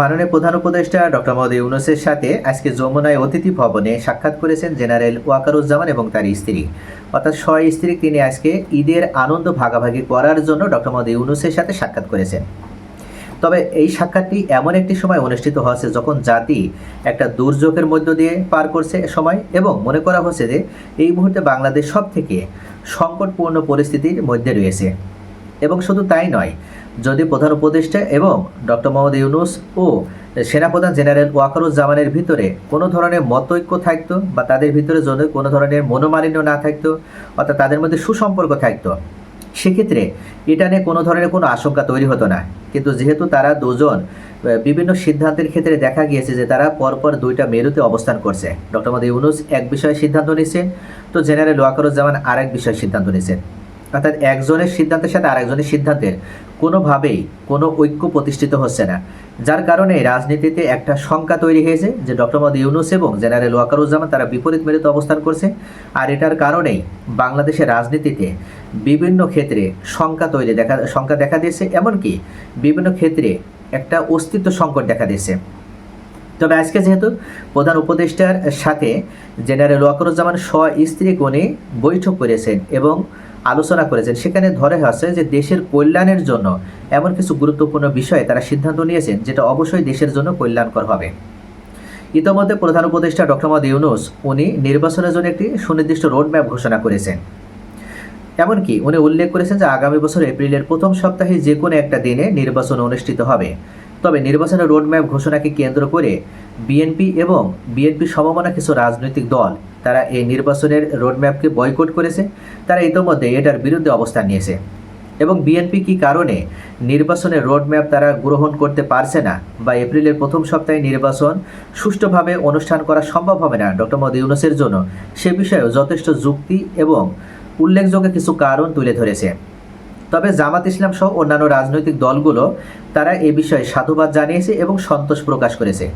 মাননীয় প্রধান উপদেষ্টা ডক্টর মোহাম্মদ ইউনুসের সাথে আজকে যমুনায় অতিথি ভবনে সাক্ষাৎ করেছেন জেনারেল ওয়াকারুজ্জামান এবং তার স্ত্রী। অর্থাৎ স্বয় স্ত্রী তিনি আজকে ঈদের আনন্দ ভাগাভাগি করার জন্য ডক্টর মোহাম্মদ ইউনুসের সাথে সাক্ষাৎ করেছেন। তবে এই সাক্ষাৎটি এমন একটি সময় অনুষ্ঠিত হচ্ছে যখন জাতি একটা দুর্যোগের মধ্য দিয়ে পার করছে সময় এবং মনে করা হচ্ছে যে এই মুহূর্তে বাংলাদেশ সব থেকে সংকটপূর্ণ পরিস্থিতির মধ্যে রয়েছে। এবং শুধু তাই নয় যদি প্রধান উপদেষ্টা এবং ডক্টর মোহাম্মদ ইউনুস ও সেনাপ্রধান জেনারেল ওয়াকারুজ্জামানের ভিতরে কোনো ধরনের মতৈক্য থাকতো বা তাদের ভিতরে যদি কোনো ধরনের মনোমালিন্য না থাকতো, অর্থাৎ তাদের মধ্যে সুসম্পর্ক থাকতো, সেক্ষেত্রে এটা নিয়ে কোনো ধরনের কোনো আশঙ্কা তৈরি হতো না। কিন্তু যেহেতু তারা দুজন বিভিন্ন সিদ্ধান্তের ক্ষেত্রে দেখা গিয়েছে যে তারা পরপর দুইটা মেরুতে অবস্থান করছে। ডক্টর মোহাম্মদ ইউনুস এক বিষয়ে সিদ্ধান্ত নিচ্ছেন তো জেনারেল ওয়াকারুজ্জামান আরেক বিষয়ে সিদ্ধান্ত নিচ্ছেন অর্থাৎ একজনের সিদ্ধান্তের সাথে আরেকজনের সিদ্ধান্তের কোনোভাবেই কোনো ঐক্য প্রতিষ্ঠিত হচ্ছে না। যার কারণে রাজনীতিতে একটা শঙ্কা তৈরি হয়েছে যে ডক্টর মোহাম্মদ ইউনুস এবং জেনারেল ওয়াকারুজ্জামান তারা বিপরীত মেরুতে অবস্থান করছে আর এটার কারণেই বাংলাদেশের রাজনীতিতে বিভিন্ন ক্ষেত্রে শঙ্কা তৈরি দেখা, শঙ্কা দেখা দিয়েছে, এমনকি বিভিন্ন ক্ষেত্রে একটা অস্তিত্ব সংকট দেখা দিয়েছে। তবে আজকে যেহেতু প্রধান উপদেষ্টার সাথে জেনারেল ওয়াকরুজ্জামান স্ব স্ত্রী কোণে বৈঠক করেছেন এবং আলোচনা করেছেন। সেখানে ধরে আছে যে দেশের কল্যাণের জন্য এমন কিছু গুরুত্বপূর্ণ বিষয়ে তারা সিদ্ধান্ত নিয়েছেন যেটা অবশ্যই দেশের জন্য কল্যাণকর হবে। ইতোমধ্যে প্রধান উপদেষ্টা ডক্টর মোহাম্মদ ইউনুস, উনি নির্বাচনের জন্য একটি সুনির্দিষ্ট রোডম্যাপ ঘোষণা করেছেন। এমনকি উনি উল্লেখ করেছেন যে আগামী বছর এপ্রিলের প্রথম সপ্তাহে যে কোনো একটা দিনে নির্বাচন অনুষ্ঠিত হবে। তবে নির্বাচনের রোডম্যাপ ঘোষণাকে কেন্দ্র করে বিএনপি এবং বিএনপি সমমনা কিছু রাজনৈতিক দল তারা এই নির্বাচনের রোডম্যাপকে বয়কট করেছে। তারা ইতোমধ্যে এটার বিরুদ্ধে অবস্থান নিয়েছে। এবং বিএনপি কি কারণে নির্বাচনের রোডম্যাপ তারা গ্রহণ করতে পারছে না বা এপ্রিলের প্রথম সপ্তাহে নির্বাচন সুষ্ঠুভাবে অনুষ্ঠান করা সম্ভব হবে না? ডক্টর মোহাম্মদ ইউনুসের জন্য সে বিষয়েও যথেষ্ট যুক্তি এবং উল্লেখযোগ্য কিছু কারণ তুলে ধরেছে। তবে জামাত ইসলাম সহ অন্যান্য রাজনৈতিক দলগুলো তারা এ বিষয়ে সাধুবাদ জানিয়েছে এবং সন্তোষ প্রকাশ করেছে।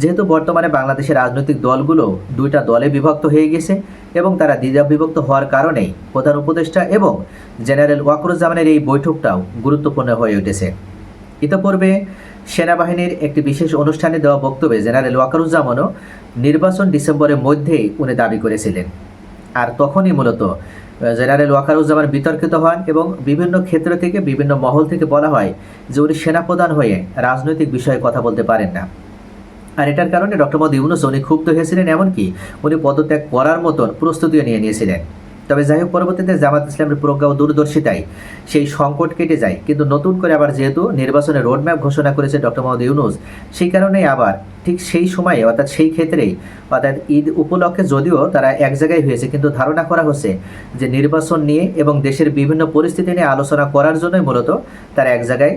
যেহেতু বর্তমানে বাংলাদেশের রাজনৈতিক দলগুলো দুইটা দলে বিভক্ত হয়ে গেছে এবং তারা দ্বিধা বিভক্ত হওয়ার কারণেই প্রধান উপদেষ্টা এবং জেনারেল ওয়াকরুজ্জামানের এই বৈঠকটাও গুরুত্বপূর্ণ হয়ে উঠেছে। ইতোপূর্বে সেনাবাহিনীর একটি বিশেষ অনুষ্ঠানে দেওয়া বক্তব্যে জেনারেল ওয়াকারুজ্জামানও নির্বাচন ডিসেম্বরের মধ্যেই উনি দাবি করেছিলেন। আর তখনই মূলত জেনারেল ওয়াকারুজ্জামান বিতর্কিত হন এবং বিভিন্ন ক্ষেত্র থেকে, বিভিন্ন মহল থেকে বলা হয় যে উনি সেনাপ্রধান হয়ে রাজনৈতিক বিষয়ে কথা বলতে পারেন না। আর এটার কারণে ডক্টর মোদী ইউনুস উনি ক্ষুব্ধ হয়েছিলেন, এমনকি উনি পদত্যাগ করার মতন প্রস্তুতিও নিয়ে নিয়েছিলেন। তবে যাই হোক, পরবর্তীতে জামাত ইসলামের প্রজ্ঞা ও দূরদর্শিতায় সেই সংকট কেটে যায়। কিন্তু নতুন করে আবার যেহেতু নির্বাচনের রোডম্যাপ ঘোষণা করেছে ডক্টর মোহাম্মদ ইউনুস, সেই কারণেই আবার ঠিক সেই সময়ে, অর্থাৎ সেই ক্ষেত্রেই, অর্থাৎ ঈদ উপলক্ষে যদিও তারা এক জায়গায় হয়েছে, কিন্তু ধারণা করা হচ্ছে যে নির্বাচন নিয়ে এবং দেশের বিভিন্ন পরিস্থিতি নিয়ে আলোচনা করার জন্যই মূলত তারা এক জায়গায়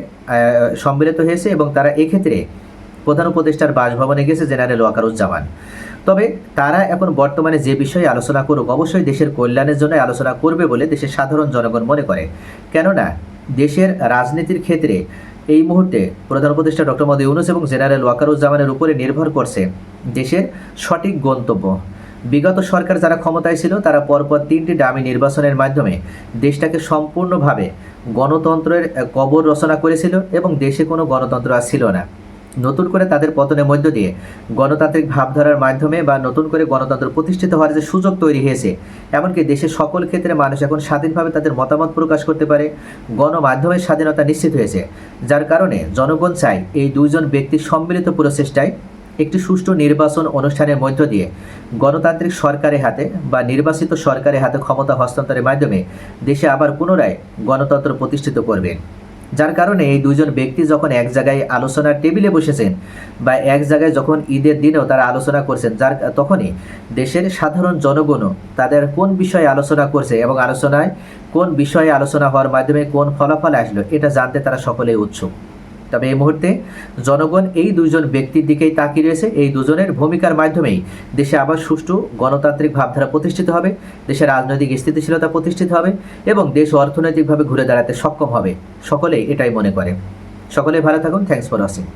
সম্মিলিত হয়েছে এবং তারা এক্ষেত্রে প্রধান উপদেষ্টার বাসভবনে গেছে জেনারেল ওয়াকারুজ্জামান। তবে তারা এখন বর্তমানে যে বিষয়ে আলোচনা করুক, অবশ্যই দেশের কল্যাণের জন্য আলোচনা করবে বলে দেশের সাধারণ জনগণ মনে করে। কেননা, দেশের রাজনীতির ক্ষেত্রে এই মুহূর্তে প্রধান উপদেষ্টা ডক্টর মোদী ইউনুস এবং জেনারেল ওয়াকারুজ্জামানের উপরে নির্ভর করছে দেশের সঠিক গন্তব্য। বিগত সরকার যারা ক্ষমতায় ছিল, তারা পরপর তিনটি ডামি নির্বাচনের মাধ্যমে দেশটাকে সম্পূর্ণভাবে গণতন্ত্রের কবর রচনা করেছিল এবং দেশে কোনো গণতন্ত্র আর ছিল না। নতুন করে তাদের পতনের মধ্য দিয়ে গণতান্ত্রিক ভাবধারার মাধ্যমে বা নতুন করে গণতন্ত্র প্রতিষ্ঠিত হওয়ার যে সুযোগ তৈরি হয়েছে, এমনকি দেশের সকল ক্ষেত্রে মানুষ এখন স্বাধীনভাবে তাদের মতামত প্রকাশ করতে পারে, গণমাধ্যমের স্বাধীনতা নিশ্চিত হয়েছে। যার কারণে জনগণ চায় এই দুইজন ব্যক্তির সম্মিলিত প্রচেষ্টায় একটি সুষ্ঠু নির্বাচন অনুষ্ঠানের মধ্য দিয়ে গণতান্ত্রিক সরকারের হাতে বা নির্বাচিত সরকারের হাতে ক্ষমতা হস্তান্তরের মাধ্যমে দেশে আবার পুনরায় গণতন্ত্র প্রতিষ্ঠিত করবেন যার কারণে এই দুজন ব্যক্তি যখন এক জায়গায় আলোচনার টেবিলে বসেছেন বা এক জায়গায় যখন ঈদের দিনেও তারা আলোচনা করছেন, যার তখনই দেশের সাধারণ জনগণও তাদের কোন বিষয়ে আলোচনা করছে এবং আলোচনায় কোন বিষয়ে আলোচনা হওয়ার মাধ্যমে কোন ফলাফল আসলো, এটা জানতে তারা সকলেই উৎসুক। তবে এই মুহূর্তে জনগণ এই দুজন ব্যক্তির দিকেই তাকিয়ে রয়েছে। এই দুজনের ভূমিকার মাধ্যমেই দেশে আবার সুষ্ঠু গণতান্ত্রিক ভাবধারা প্রতিষ্ঠিত হবে দেশের রাজনৈতিক স্থিতিশীলতা প্রতিষ্ঠিত হবে এবং দেশ অর্থনৈতিকভাবে ঘুরে দাঁড়াতে সক্ষম হবে। সকলেই এটাই মনে করে। সকলেই ভালো থাকুন। Thanks for watching